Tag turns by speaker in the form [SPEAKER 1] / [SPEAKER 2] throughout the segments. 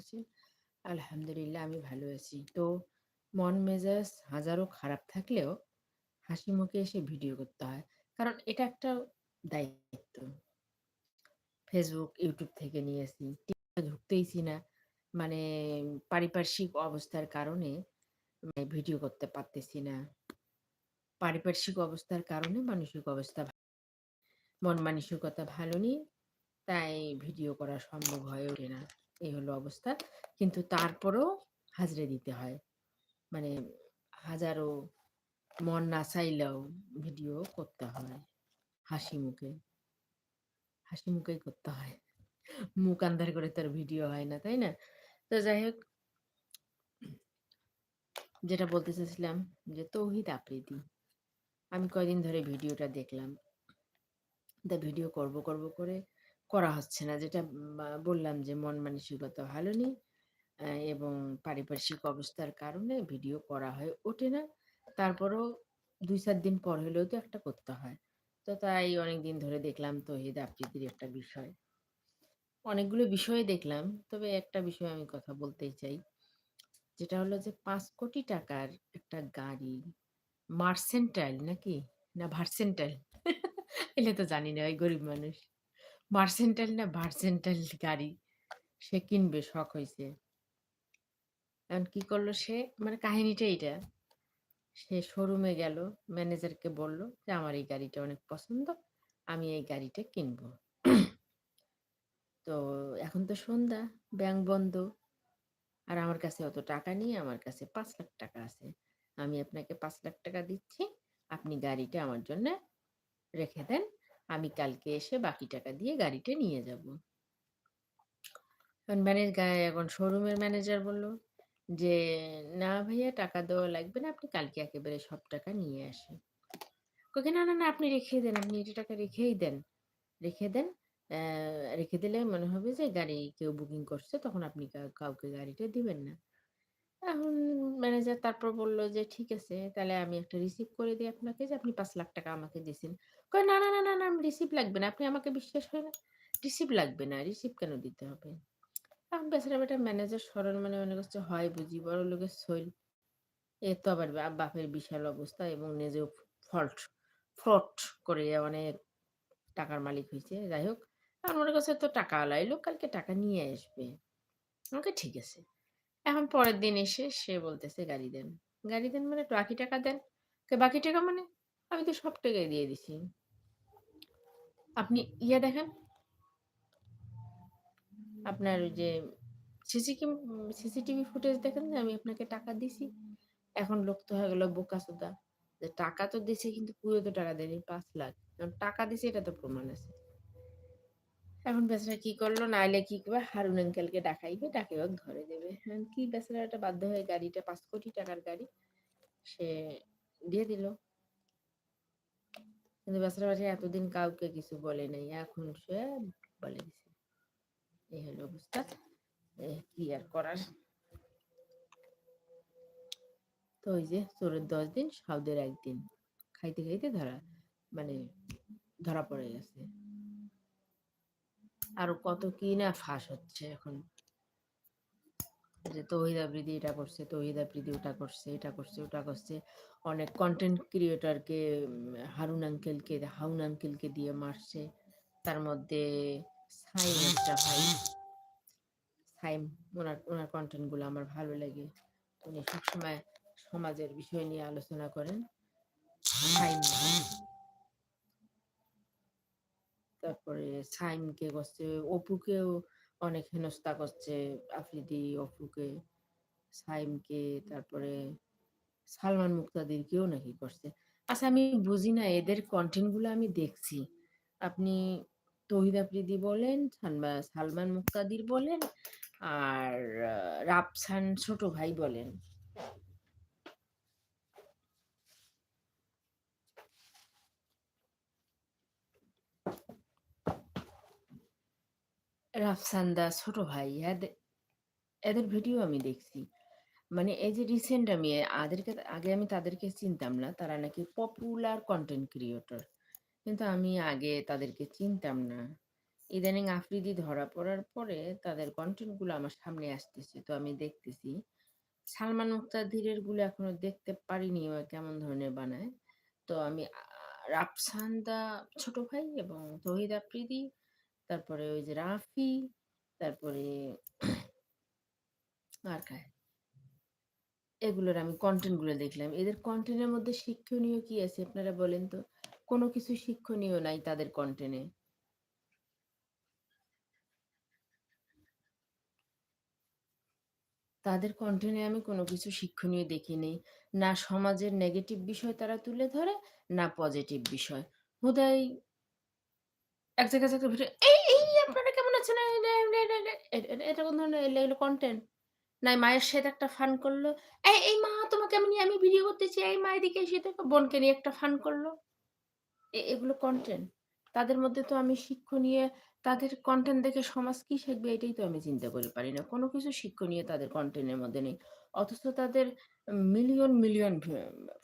[SPEAKER 1] আছেন? আলহামদুলিল্লাহ আমি ভালো আছি। তো মন মেজাজ হাজারো খারাপ থাকলেও হাসি মুখে এসে ভিডিও করতে হয়। কারণ এটা একটা দায়িত্ব। Facebook, YouTube থেকে নিয়েছি। ঢুকতেইছি না। মানে পারিপার্শ্বিক অবস্থার কারণে মানে ভিডিও করতে পারতেছি না। পারিপার্শ্বিক অবস্থার কারণে মানসিক অবস্থা মন মানসিকতা ভালো নেই। তাই ভিডিও করা সম্ভব হয়ে ওঠে না। এই হলো অবস্থা। কিন্তু তারপরেও হাজরে দিতে হয়। মানে হাজারো মন না চাইলেও ভিডিও করতে হয়। হাসি মুখে। হাসি মুখেই করতে হয়। মুখ আন্ধার করে তো আর ভিডিও হয় না, তাই না? তো যাই হোক যেটা বলতে চাচ্ছিলাম যে তৌহিদ আফ্রিদি। আমি কয়দিন ধরে ভিডিওটা দেখলাম। তা ভিডিও করব, করব করে করা হচ্ছে না। যেটা বললাম যে মন মানসিকতা ভালো নেই এবং পারিপার্শ্বিক অবস্থার কারণে ভিডিও করা হয়ে ওঠে না। তারপরেও ২-৪ দিন পর হলেও তো একটা করতে হয়। তো তাই অনেকদিন ধরে দেখলাম তো তৌহিদ আফ্রিদির একটা বিষয়। অনেকগুলো বিষয় দেখলাম। তবে একটা বিষয়ে আমি কথা বলতেই চাই। যেটা হলো যে পাঁচ কোটি টাকার একটা গাড়ি মার্সেন্টাইল নাকি? না ভার্সেন্টাইল? এলে তো জানি না, ওই গরিব মানুষ। মার্সেন্টাইল না ভার্সেন্টাইল গাড়ি সে কিনবে শখ হয়েছে এখন কি করল সে? মানে কাহিনীটা এইটা। সে শোরুমে গেল, ম্যানেজারকে বলল যে, "আমার এই গাড়িটা অনেক পছন্দ। আমি এই গাড়িটা কিনবো।" তো এখন তো সন্ধ্যা, ব্যাংক বন্ধ। আর আমার কাছে অত টাকা নেই। আমার কাছে পাঁচ লাখ টাকা আছে। আমি আপনাকে পাঁচ লাখ টাকা দিচ্ছি। আপনি গাড়িটা আমার জন্যে রেখে দেন। আমি কালকে এসে বাকি টাকা দিয়ে গাড়িটা নিয়ে যাব এখন ম্যানে গা এখন শোরুমের ম্যানেজার বলল যে, "না ভাইয়া টাকা দেওয়া লাগবে না। আপনি কালকে একেবারে সব টাকা নিয়ে আসেন।" কয় কি, "না, না, না আপনি রেখেই দেন। আপনি এটা টাকা রেখেই দেন। রেখে দেন। রেখে দিলে মনে হবে যে গাড়ি কেউ বুকিং করছে তখন আপনি কাউকে গাড়িটা দিবেন না।" এখন ম্যানেজার তারপর বলল যে, "ঠিক আছে তাহলে আমি একটা রিসিভ করে দেই আপনাকে যে আপনি পাঁচ লাখ টাকা আমাকে দিছেন।" কয়, "না, না, না, না, না রিসিপ্ট লাগবে না। আপনি আমাকে বিশ্বাস হয় না? রিসিপ্ট লাগবে না। রিসিপ্ট কেন দিতে হবে?" এখন বেচারা বেটা ম্যানেজার সরল মনে মনে করছে, "হয় বুঝি বড়লোকের ছোল। এর তো আবার বাপের বিশাল অবস্থা এবং নিজেও ফল্ট ফ্রড করে অনেক টাকার মালিক হয়েছে যাই হোক, এখন মনে করছে তো টাকাওয়ালাই লোক কালকে টাকা নিয়ে আসবে। আমি কই, "ঠিক আছে।" এখন পরের দিন এসে সে বলতেছে, "গাড়ি দেন।" "গাড়ি দেন মানে বাকি টাকা দেন।" "বাকি টাকা মানে? আমি তো সব টাকাই দিয়ে দিছি।" আপনি ইয়া দেখেন আপনার ওই যে সিসি সিসিটিভি ফুটেজ দেখেন যে আমি আপনাকে টাকা দিছি। এখন লোক তো হয়ে গেল বোকাচোদা। যে টাকা তো দিছে কিন্তু পুরো তো টাকা দেয়নি ৫,০০,০০০। কারণ টাকা দিছে এটা তো প্রমাণ আছে। এখন বেচারা কি করল? নাইলে কি করবে? হারুন আঙ্কেলকে ডাকাইবে, ডাকাইয়া ধরে দেবে। কি বেচারাটা বাধ্য হয়ে গাড়িটা পাঁচ কোটি টাকার গাড়ি সে দিয়ে দিল। কিন্তু বেচারা বাড়ি এতদিন কাউকে কিছু বলে নাই। এখন সে বলে দিছে। এই হলো অবস্থা। কি আর করার? তো ওই যে চোরের ১০ দিন, সাউদের একদিন খাইতে, খাইতে ধরা মানে ধরা পড়ে গেছে। আরও কত কি না ফাঁস হচ্ছে এখন। যে তৌহিদ আফ্রিদি এটা করছে, তৌহিদ আফ্রিদি ওটা করছে, এটা করছে, ওটা করছে। অনেক কন্টেন্ট ক্রিয়েটরকে হারুন আঙ্কেলকে, হাউন আঙ্কেলকে দিয়ে মারছে। তার মধ্যে সাইম একটা ভাই। সাইম উনার, উনার কনটেন্টগুলো আমার ভালো লাগে। উনি সবসময় সমাজের বিষয় নিয়ে আলোচনা করেন। সাইম তারপরে সাইমকে করছে, অপুকেও অনেক হেনস্থা করছে। আফ্রিদি অফুকে সাইমকে তারপরে সালমান মুক্তাদিরকেও নাকি করছে। আচ্ছা আমি বুঝি না এদের কন্টেন্টগুলো আমি দেখছি। আপনি তহিদ আফ্রিদি বলেন, সালমা সালমান মুক্তাদির বলেন আর রাপসান ছোট ভাই বলেন। রাফসান দা ছোট ভাই, এদে, এদের ভিডিও আমি দেখছি। মানে এই যে রিসেন্ট আমি, আদেরকে, আগে আমি তাদেরকে চিনতাম না। তারা নাকি পপুলার কন্টেন্ট ক্রিয়েটর। কিন্তু আমি আগে তাদেরকে চিনতাম না। ইদানিং আফ্রিদি ধরা পড়ার পরে তাদের কন্টেন্টগুলো আমার সামনে আসতেছে তো আমি দেখতেছি, সালমান মুক্তাদিরেরগুলো এখনও দেখতে পারিনি, ও কেমন ধরনের বানায় তো আমি, আ রাফসান দা ছোট ভাই এবং তহিদ আফ্রিদি তারপরে ওই যে রাফি, তারপরে আর কায় এগুলোর আমি কন্টেন্টগুলো দেখলাম। এদের কন্টেন্টের মধ্যে শিক্ষণীয় কি আছে আপনারা বলেন তো? কোনো কিছু শিক্ষণীয় নাই তাদের কন্টেন্টে তাদের কন্টেন্টে আমি কোনো কিছু শিক্ষণীয় দেখিনি না সমাজের নেগেটিভ বিষয় তারা তুলে ধরে, না পজিটিভ বিষয়। হুদাই এক জায়গায় একটা ভিডিও এই এই কেমন এটা- কন্টেন্ট মায়ের একটা ফান করল। এই মা, তোমাকে আমি ভিডিও এই মা এদিকে এসে বোনকে নিয়ে একটা ফান করল। এগুলো তাদের মধ্যে তো আমি শিক্ষণীয় তাদের কন্টেন্ট দেখে সমাজ কি শিখবে এটাই তো আমি চিন্তা করে পারি না। কোনো কিছু শিক্ষণীয় তাদের কন্টেন্টের মধ্যে নেই। অথচ তাদের মিলিয়ন মিলিয়ন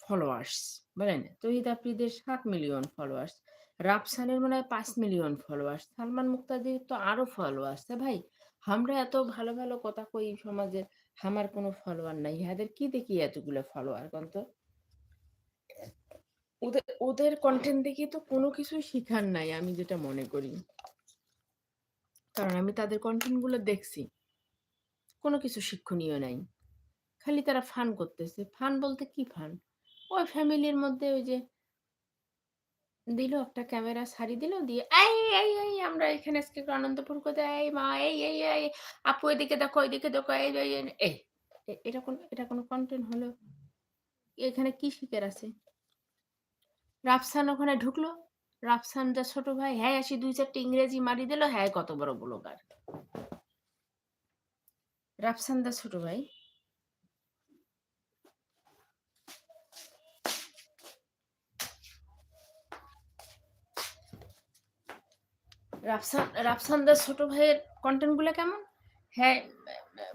[SPEAKER 1] ফলোয়ার্স বলেন তহিদ আফ্রিদের সাত মিলিয়ন ফলোয়ার্স রাফসানের মনে হয় পাঁচ মিলিয়ন ফলোয়ার্স সালমান মুক্তাদির তো আরও ফলোয়ার্স ভাই, আমরা এত ভালো ভালো কথা কই সমাজের আমার কোনো ফলোয়ার নাই। হাদের কি দেখি এতগুলো ফলোয়ার কন্ত? ওদের ওদের কন্টেন্ট দেখে তো কোনো কিছুই শিখার নাই, আমি যেটা মনে করি। কারণ আমি তাদের কন্টেন্টগুলো দেখছি। কোনো কিছু শিক্ষণীয় নাই। খালি তারা ফান করতেছে। ফান বলতে কি ফান ওই ফ্যামিলির মধ্যে ওই যে দিল একটা ক্যামেরা সারি দিল দিয়ে এই এই এই আমরা এখানে আজকে আনন্দপুর কোথায় এই মা এই এই এই আপু এদিকে দেখো এদিকে দেখো এই এই এই, এটা কোন এটা কোনো কন্টেন্ট হলো? এখানে কি শিকার আছে রাফসান ওখানে ঢুকলো। রাফসান যা ছোট ভাই হ্যাঁ আসি দুই চারটে ইংরেজি মারি দিল হ্যাঁ কত বড় ব্লগার রাফসান দা ছোট ভাই রাফসান রাফসান দার ছোট ভাইয়ের কন্টেন্টগুলো কেমন? হ্যাঁ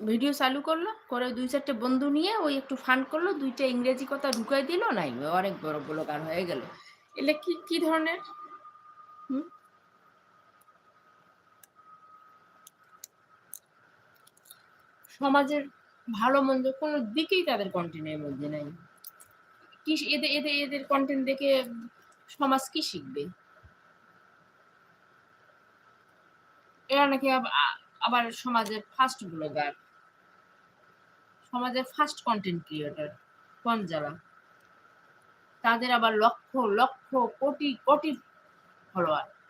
[SPEAKER 1] ভিডিও চালু করল, করে দুই চারটে বন্ধু নিয়ে ওই একটু ফান করল, দুইটা ইংরেজি কথা ঢুকাই দিল, নাই, অনেক বড় ব্লগার হয়ে গেল। এলে কি কি ধরনের? হুম? সমাজের ভালো মন্দ কোনো দিকেই তাদের কন্টেন্টের মধ্যে নাই। কি, এদের এদের এদের কন্টেন্ট দেখে সমাজ কি শিখবে? এরা নাকি আব- আবার সমাজের ফার্স্ট ব্লগার সমাজের ফার্স্ট কন্টেন্ট ক্রিয়েটার কোন যারা? তাদের আবার লক্ষ লক্ষ, কোটি কোটি ফলোয়ার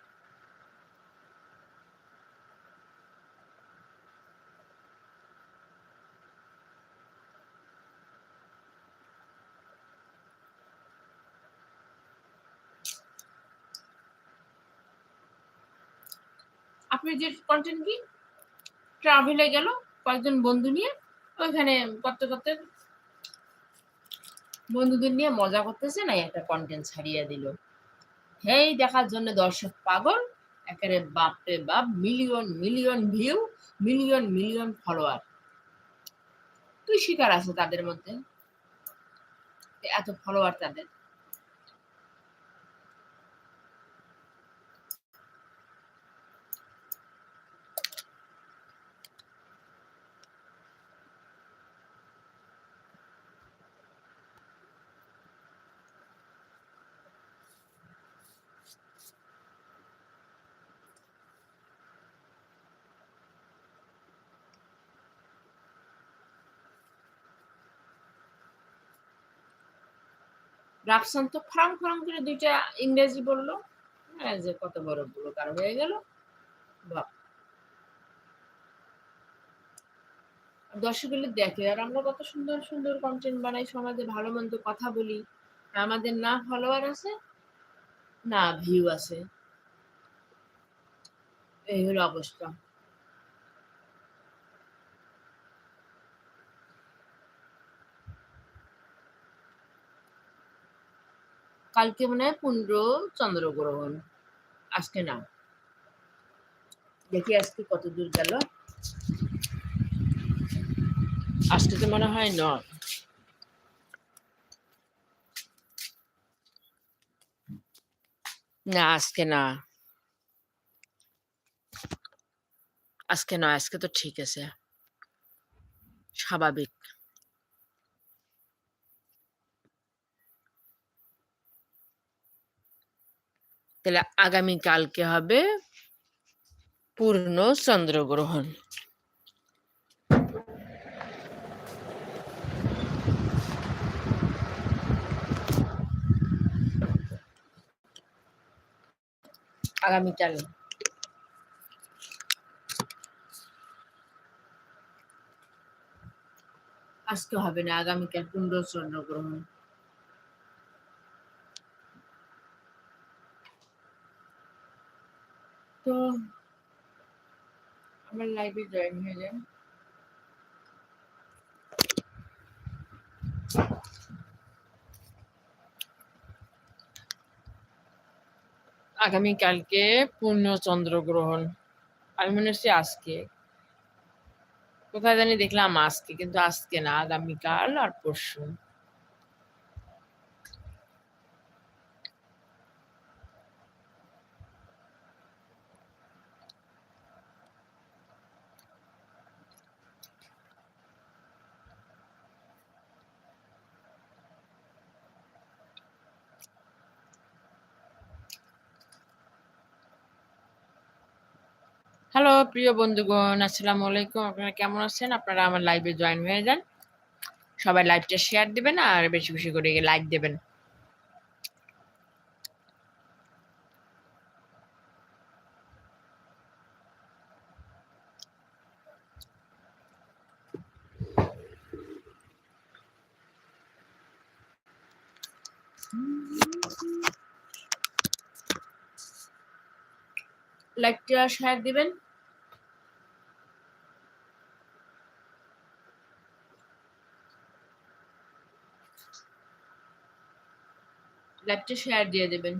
[SPEAKER 1] যে কন্টেন্ট কি? ট্রাভেলে গেল, কয়েকজন বন্ধু নিয়ে, ওইখানে করতে করতে বন্ধুদের নিয়ে মজা করতেছে না, একটা কন্টেন্ট ছাড়িয়ে দিল। হেই, দেখার জন্য দর্শক পাগল, একেবারে বাপরে বাপ million million view million million follower তুই শিকার আছে তাদের মধ্যে? এত ফলোয়ার তাদের। রাফসান তো ফ্রাং ফ্রাং করে দুইটা ইংরেজি বলল। হ্যাঁ যে কত বড় বড় কার হয়ে গেল। বাপ দর্শকগুলো দেখে, আর আমরা কত সুন্দর সুন্দর কন্টেন্ট বানাই, সমাজে ভালো মন্দ কথা বলি। আমাদের না ফলোয়ার আছে, না ভিউ আছে। এই হলো অবস্থা। কালকে মনে হয় পনেরো চন্দ্রগ্রহণ। আজকে না। দেখি আজকে কত দূর গেল। আজকে তো মনে হয় নয়। না, আজকে না। আজকে নয়, আজকে তো ঠিক আছে। স্বাভাবিক। তাহলে আগামী কালকে হবে পূর্ণ চন্দ্রগ্রহণ। আগামীকাল। আজকে হবে না আগামীকাল পূর্ণ চন্দ্রগ্রহণ। তো আমার লাইভে জয়েন হয়ে যান আগামীকালকে পূর্ণ চন্দ্রগ্রহণ আমি মনে হচ্ছে আজকে। কোথায় জানি দেখলাম আজকে, কিন্তু আজকে না, আগামীকাল আর পরশু। হ্যালো প্রিয় বন্ধুগণ, আসসালামু আলাইকুম। আপনারা কেমন আছেন? আপনারা আমার লাইভে জয়েন হয়ে যান। সবাই লাইভটা শেয়ার দিবেন আর বেশি বেশি করে লাইক দেবেন। লাইকটা শেয়ার দিবেন। লাইভটা শেয়ার দিয়ে দেবেন।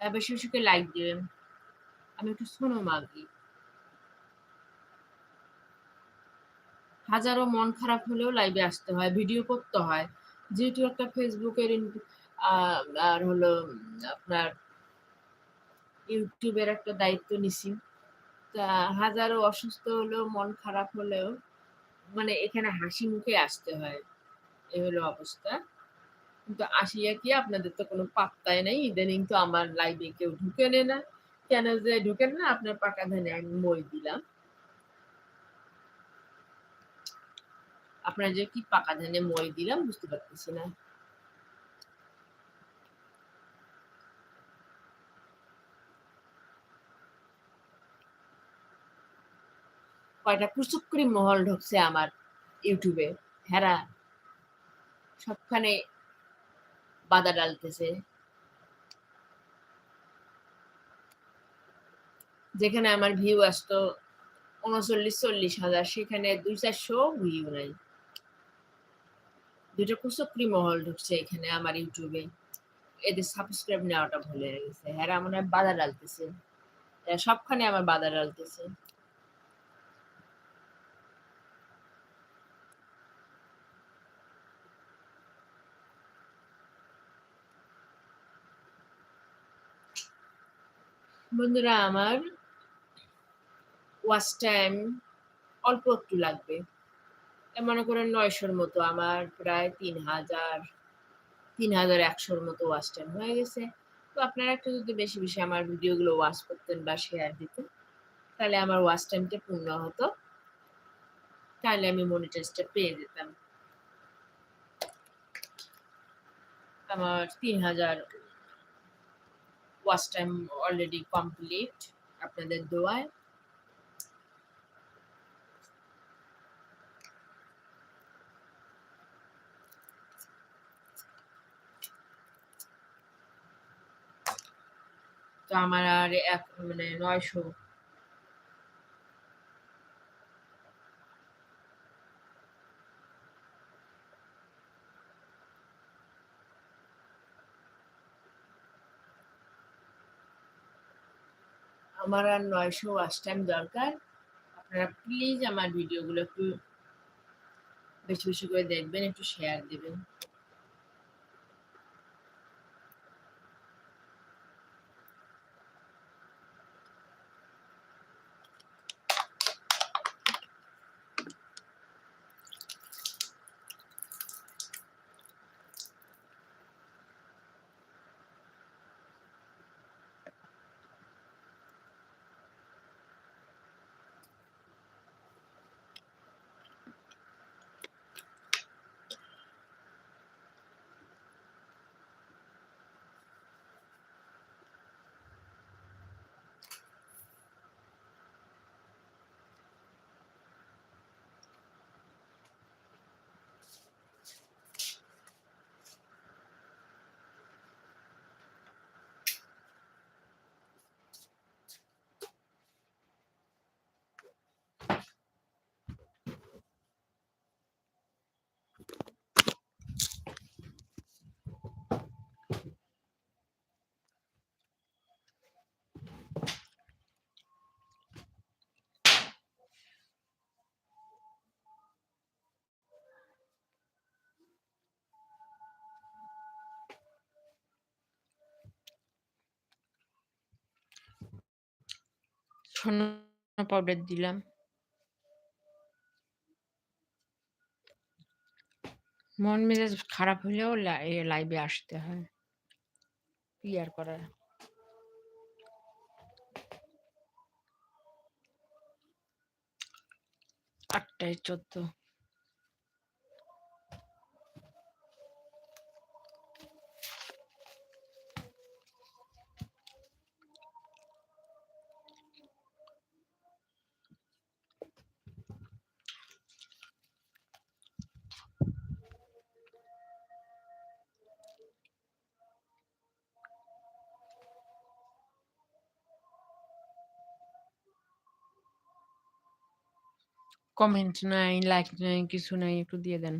[SPEAKER 1] বেশি বেশি লাইক দিবেন। আমি একটু শোনো মাগি। হাজারো মন খারাপ হলেও লাইভে আসতে হয় ভিডিও করতে হয়। যেহেতু একটা ফেসবুকের আর হলো, আপনার ইউটিউবের একটা দায়িত্ব নিছি। তা হাজারো অসুস্থ হলেও, মন খারাপ হলেও মানে এখানে হাসি মুখে আসতে হয়। এ হলো অবস্থা। কিন্তু আসিয়া কি, আপনাদের তো কোনো পাত্তাই নেই। ইদানিং তো আমার লাইভে কেউ ঢুকে নে। না কেন যে ঢুকেন না, আপনার পাকা ধানে আমি মই দিলাম। আপনার যে কি পাকা ধানে মই দিলাম, বুঝতে পারতেছি না। কয়টা কুচুকরি মহল ঢুকছে আমার ইউটিউবে। হেরা সবখানে বাধা ডালতেছে। যেখানে আমার ভিউ আসতো উনচল্লিশ, চল্লিশ হাজার, সেখানে দুই চারশো ভিউ নাই। দুইটা কুচক্রি মহল ঢুকছে এখানে আমার ইউটিউবে এদের সাবস্ক্রাইব নেওয়াটা ভুলে গেছে। হ্যাঁ আমার বাধা ডালতেছে সবখানে আমার বাধা ডালতেছে। বন্ধুরা, আমার ওয়াচ টাইম অল্প একটু লাগবে। মনে করেন নয়শোর মতো, আমার প্রায় তিন হাজার তিন হাজার একশোর মতো ওয়াচ টাইম হয়ে গেছে। তো আপনারা একটু যদি বেশি বেশি আমার ভিডিওগুলো ওয়াচ করতেন বা শেয়ার দিতেন, তাহলে আমার ওয়াচ টাইমটা পূর্ণ হতো। তাহলে আমি মনিটাইজটা পেয়ে যেতাম। আমার তিন হাজার ওয়াচ টাইম অলরেডি কমপ্লিট আপনাদের দোয়ায়। তো আমার আর এক মানে নয়শো আমার আর নয়শো ওয়াশ টাইম দরকার। আপনারা প্লিজ আমার ভিডিওগুলো একটু বেশি বেশি করে দেখবেন, একটু শেয়ার দেবেন। দিলাম। মন মেজাজ খারাপ হলেও লাইভে আসতে হয়। কি আর করার আটটায় চোদ্দ। কমেন্ট নাই লাইক নাই কিছু নাই একটু দিয়ে দেন।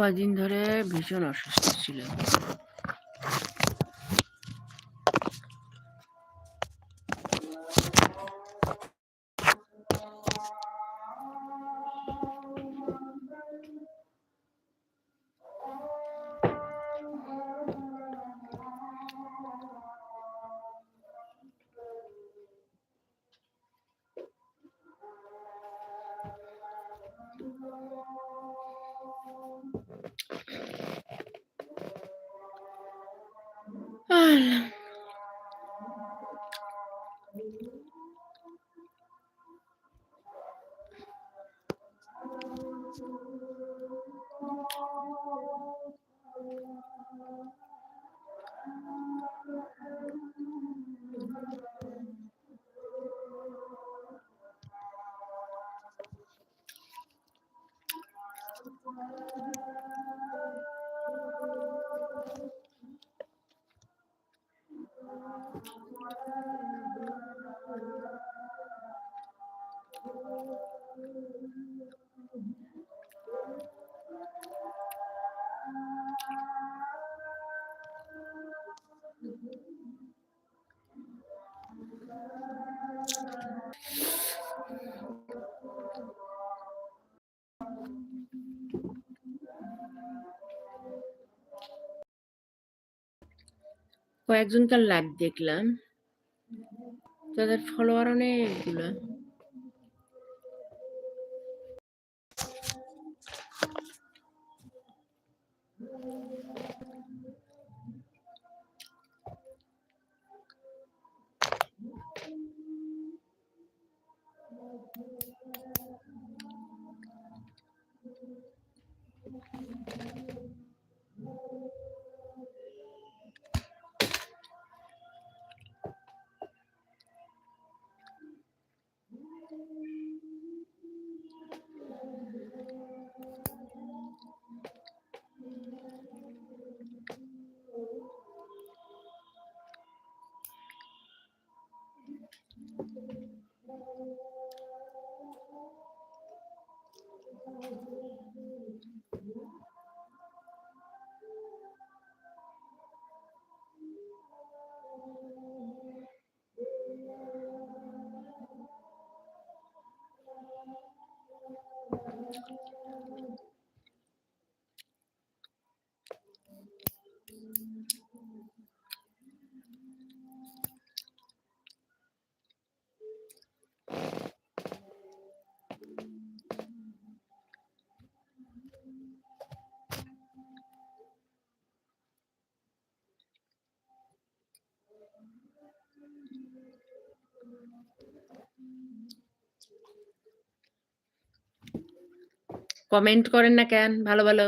[SPEAKER 1] কদিন ধরে ভীষণ অসুস্থ ছিল কয়েকজনকার লাইভ দেখলাম। তাদের ফলোয়ার অনেকগুলো। কমেন্ট করেন না কেন? ভালো ভালো।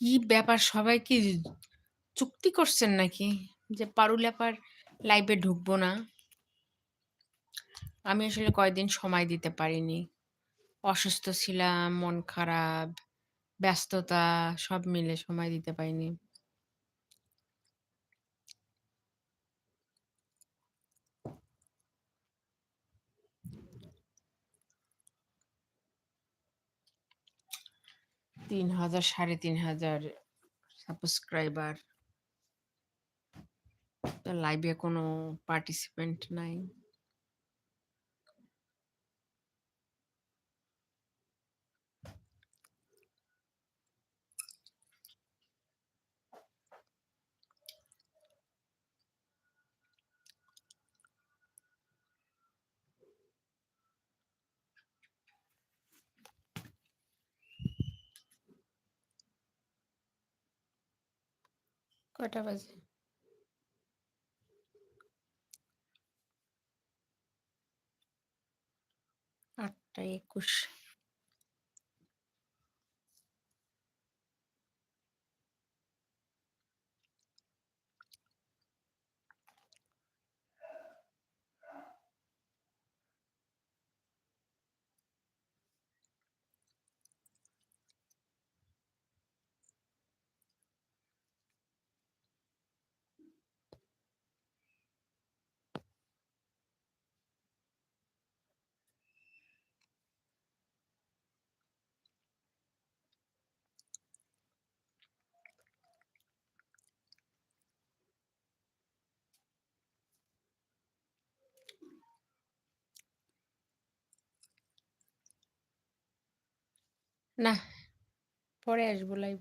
[SPEAKER 2] কি ব্যাপার সবাই কি চুক্তি করছেন নাকি? যে পারুল আপার লাইভে ঢুকবো না? আমি আসলে কয়েকদিন সময় দিতে পারিনি। অসুস্থ ছিলাম, মন খারাপ, ব্যস্ততা সব মিলে সময় দিতে পারিনি। তিন হাজার সাড়ে তিন হাজার সাবস্ক্রাইবার। লাইভে কোনো পার্টিসিপেন্ট নাই। কয়টা বাজে? আটটা একুশ। নাহ, পরে আসব লাইভ।